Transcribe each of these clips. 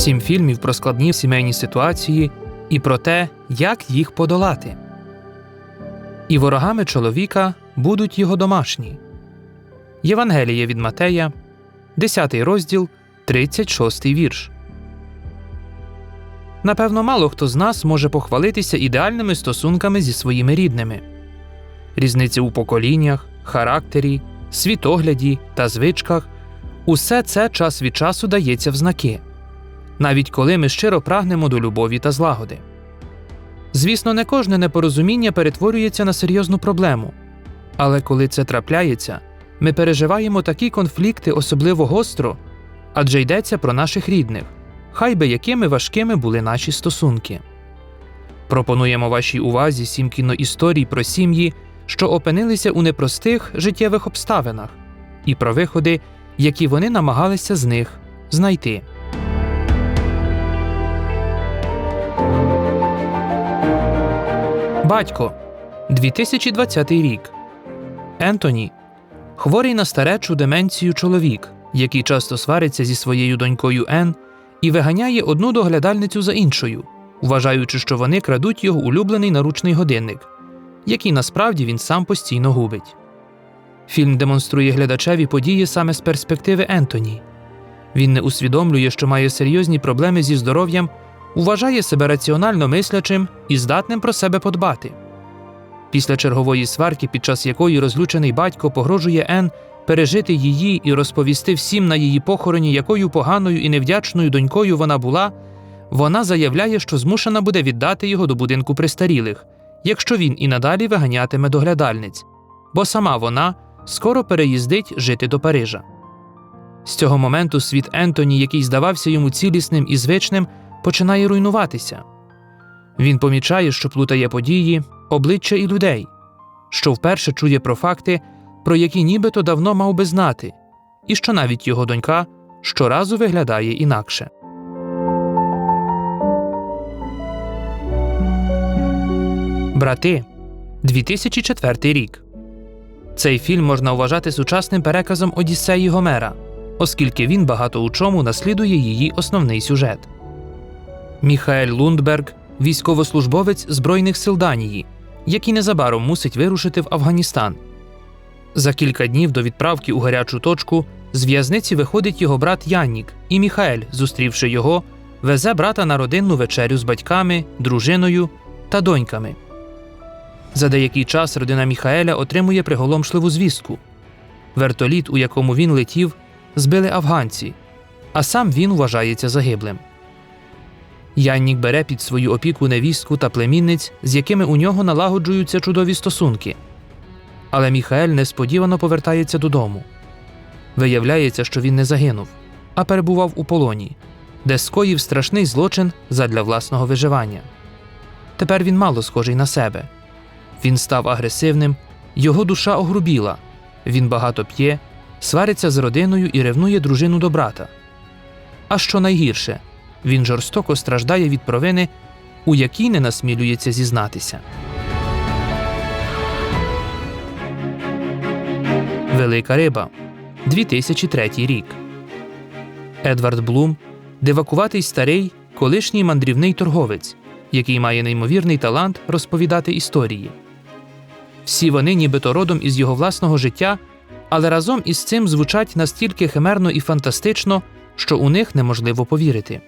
Сім фільмів про складні сімейні ситуації і про те, як їх подолати. І ворогами чоловіка будуть його домашні. Євангеліє від Матея, 10 розділ, 36 вірш. Напевно, мало хто з нас може похвалитися ідеальними стосунками зі своїми рідними. Різниці у поколіннях, характері, світогляді та звичках усе це час від часу дається в знаки, навіть коли ми щиро прагнемо до любові та злагоди. Звісно, не кожне непорозуміння перетворюється на серйозну проблему, але коли це трапляється, ми переживаємо такі конфлікти особливо гостро, адже йдеться про наших рідних, хай би якими важкими були наші стосунки. Пропонуємо вашій увазі сім кіноісторій про сім'ї, що опинилися у непростих життєвих обставинах, і про виходи, які вони намагалися з них знайти. Батько 2020 рік. Ентоні хворий на старечу деменцію чоловік, який часто свариться зі своєю донькою Ен і виганяє одну доглядальницю за іншою, вважаючи, що вони крадуть його улюблений наручний годинник, який насправді він сам постійно губить. Фільм демонструє глядачеві події саме з перспективи Ентоні. Він не усвідомлює, що має серйозні проблеми зі здоров'ям, вважає себе раціонально мислячим і здатним про себе подбати. Після чергової сварки, під час якої розлючений батько погрожує Ен пережити її і розповісти всім на її похороні, якою поганою і невдячною донькою вона була, вона заявляє, що змушена буде віддати його до будинку престарілих, якщо він і надалі виганятиме доглядальниць, бо сама вона скоро переїздить жити до Парижа. З цього моменту світ Ентоні, який здавався йому цілісним і звичним, починає руйнуватися. Він помічає, що плутає події, обличчя і людей, що вперше чує про факти, про які нібито давно мав би знати, і що навіть його донька щоразу виглядає інакше. Брати 2004 рік. Цей фільм можна вважати сучасним переказом Одіссеї Гомера, оскільки він багато у чому наслідує її основний сюжет. Міхаель Лундберг військовослужбовець Збройних сил Данії, який незабаром мусить вирушити в Афганістан. За кілька днів до відправки у гарячу точку з в'язниці виходить його брат Яннік, і Міхаель, зустрівши його, везе брата на родинну вечерю з батьками, дружиною та доньками. За деякий час родина Міхаеля отримує приголомшливу звістку. Вертоліт, у якому він летів, збили афганці, а сам він вважається загиблим. Яннік бере під свою опіку невістку та племінниць, з якими у нього налагоджуються чудові стосунки. Але Міхаель несподівано повертається додому. Виявляється, що він не загинув, а перебував у полоні, де скоїв страшний злочин задля власного виживання. Тепер він мало схожий на себе. Він став агресивним, його душа огрубіла, він багато п'є, свариться з родиною і ревнує дружину до брата. А що найгірше, він жорстоко страждає від провини, у якій не насмілюється зізнатися. Велика риба 2003 рік. Едвард Блум дивакуватий старий, колишній мандрівний торговець, який має неймовірний талант розповідати історії. Всі вони нібито родом із його власного життя, але разом із цим звучать настільки химерно і фантастично, що у них неможливо повірити.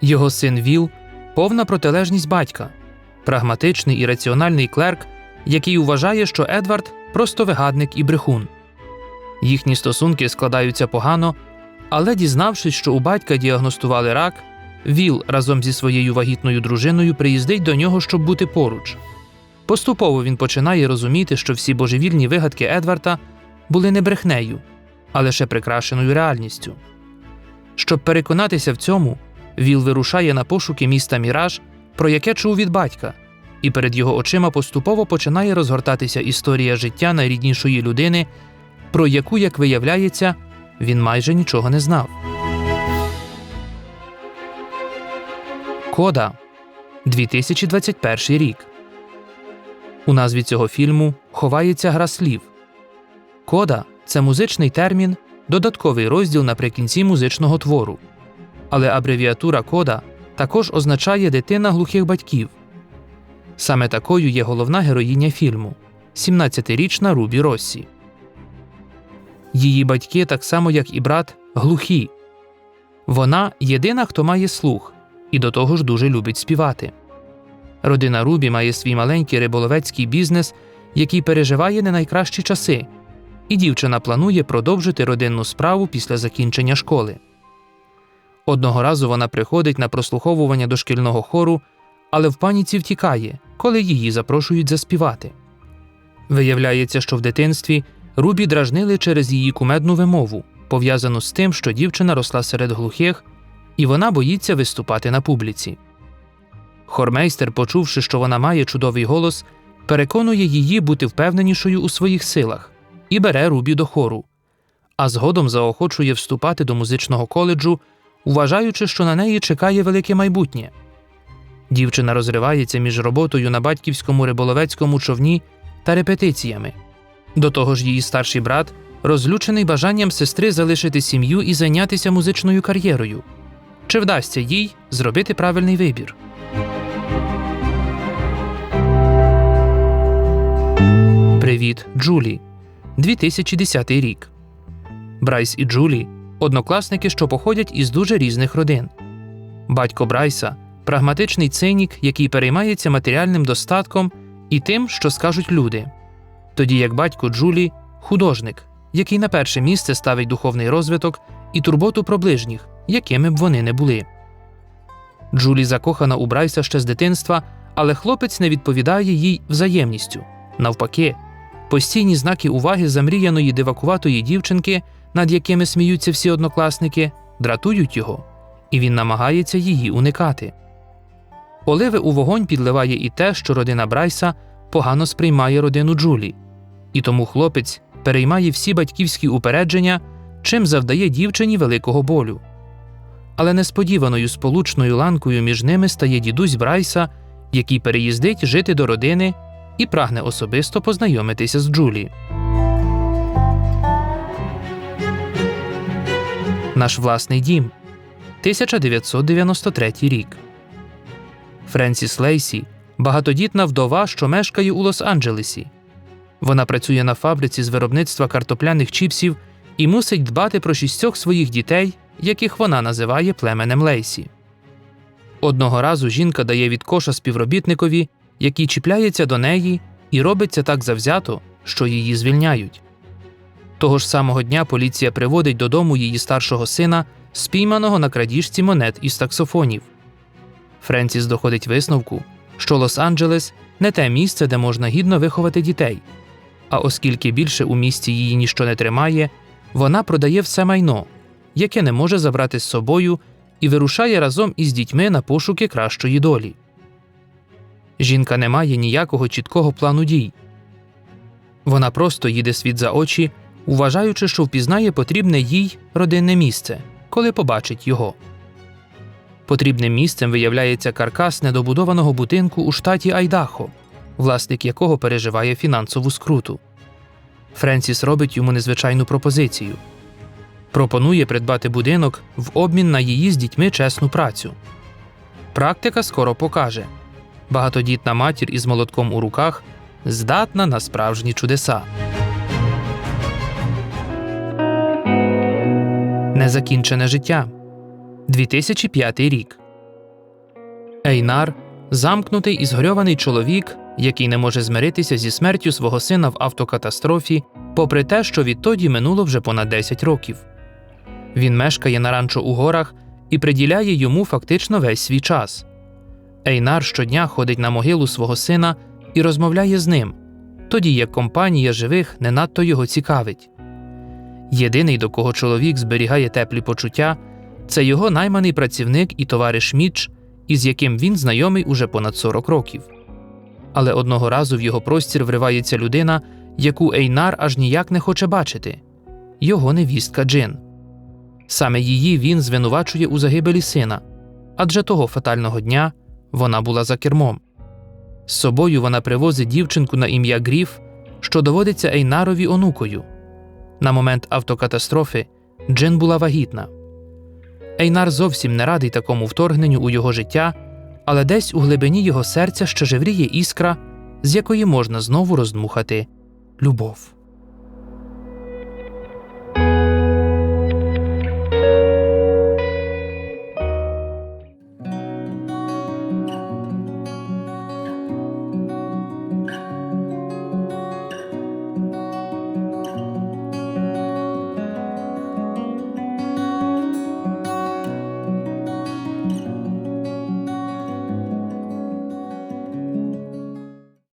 Його син Віл повна протилежність батька, прагматичний і раціональний клерк, який вважає, що Едвард просто вигадник і брехун. Їхні стосунки складаються погано, але дізнавшись, що у батька діагностували рак, Віл разом зі своєю вагітною дружиною приїздить до нього, щоб бути поруч. Поступово він починає розуміти, що всі божевільні вигадки Едварда були не брехнею, а лише прикрашеною реальністю. Щоб переконатися в цьому, Віл вирушає на пошуки міста Міраж, про яке чув від батька, і перед його очима поступово починає розгортатися історія життя найріднішої людини, про яку, як виявляється, він майже нічого не знав. Кода 2021 рік. У назві цього фільму ховається гра слів. Кода це музичний термін, додатковий розділ наприкінці музичного твору. Але абревіатура кода також означає дитина глухих батьків. Саме такою є головна героїня фільму 17-річна Рубі Россі. Її батьки, так само як і брат, глухі. Вона єдина, хто має слух, і до того ж дуже любить співати. Родина Рубі має свій маленький риболовецький бізнес, який переживає не найкращі часи, і дівчина планує продовжити родинну справу після закінчення школи. Одного разу вона приходить на прослуховування до шкільного хору, але в паніці втікає, коли її запрошують заспівати. Виявляється, що в дитинстві Рубі дражнили через її кумедну вимову, пов'язану з тим, що дівчина росла серед глухих, і вона боїться виступати на публіці. Хормейстер, почувши, що вона має чудовий голос, переконує її бути впевненішою у своїх силах і бере Рубі до хору, а згодом заохочує вступати до музичного коледжу, вважаючи, що на неї чекає велике майбутнє. Дівчина розривається між роботою на батьківському риболовецькому човні та репетиціями. До того ж, її старший брат розлючений бажанням сестри залишити сім'ю і зайнятися музичною кар'єрою. Чи вдасться їй зробити правильний вибір? Привіт, Джулі. 2010 рік. Брайс і Джулі однокласники, що походять із дуже різних родин. Батько Брайса прагматичний цинік, який переймається матеріальним достатком і тим, що скажуть люди. Тоді як батько Джулі художник, який на перше місце ставить духовний розвиток і турботу про ближніх, якими б вони не були. Джулі закохана у Брайса ще з дитинства, але хлопець не відповідає їй взаємністю. Навпаки, постійні знаки уваги замріяної дивакуватої дівчинки, над якими сміються всі однокласники, дратують його, і він намагається її уникати. Оливи у вогонь підливає і те, що родина Брайса погано сприймає родину Джулі, і тому хлопець переймає всі батьківські упередження, чим завдає дівчині великого болю. Але несподіваною сполучною ланкою між ними стає дідусь Брайса, який переїздить жити до родини і прагне особисто познайомитися з Джулі. Наш власний дім 1993 рік. Френсіс Лейсі багатодітна вдова, що мешкає у Лос-Анджелесі. Вона працює на фабриці з виробництва картопляних чіпсів і мусить дбати про шістьох своїх дітей, яких вона називає племенем Лейсі. Одного разу жінка дає від коша співробітникові, який чіпляється до неї і робиться так завзято, що її звільняють. Того ж самого дня поліція приводить додому її старшого сина, спійманого на крадіжці монет із таксофонів. Френсіс доходить висновку, що Лос-Анджелес не те місце, де можна гідно виховати дітей. А оскільки більше у місті її ніщо не тримає, вона продає все майно, яке не може забрати з собою, і вирушає разом із дітьми на пошуки кращої долі. Жінка не має ніякого чіткого плану дій. Вона просто їде світ за очі, вважаючи, що впізнає потрібне їй родинне місце, коли побачить його. Потрібним місцем виявляється каркас недобудованого будинку у штаті Айдахо, власник якого переживає фінансову скруту. Френсіс робить йому незвичайну пропозицію пропонує придбати будинок в обмін на її з дітьми чесну працю. Практика скоро покаже багатодітна матір із молотком у руках здатна на справжні чудеса. Незакінчене життя 2005 рік. Ейнар замкнутий і згорьований чоловік, який не може змиритися зі смертю свого сина в автокатастрофі, попри те, що відтоді минуло вже понад 10 років. Він мешкає на ранчо у горах і приділяє йому фактично весь свій час. Ейнар щодня ходить на могилу свого сина і розмовляє з ним, тоді як компанія живих не надто його цікавить. Єдиний, до кого чоловік зберігає теплі почуття, це його найманий працівник і товариш Міч, із яким він знайомий уже понад 40 років. Але одного разу в його простір вривається людина, яку Ейнар аж ніяк не хоче бачити його невістка Джин. Саме її він звинувачує у загибелі сина, адже того фатального дня вона була за кермом. З собою вона привозить дівчинку на ім'я Гріф, що доводиться Ейнарові онукою. На момент автокатастрофи Джин була вагітна. Ейнар зовсім не радий такому вторгненню у його життя, але десь у глибині його серця ще жевріє іскра, з якої можна знову роздмухати любов.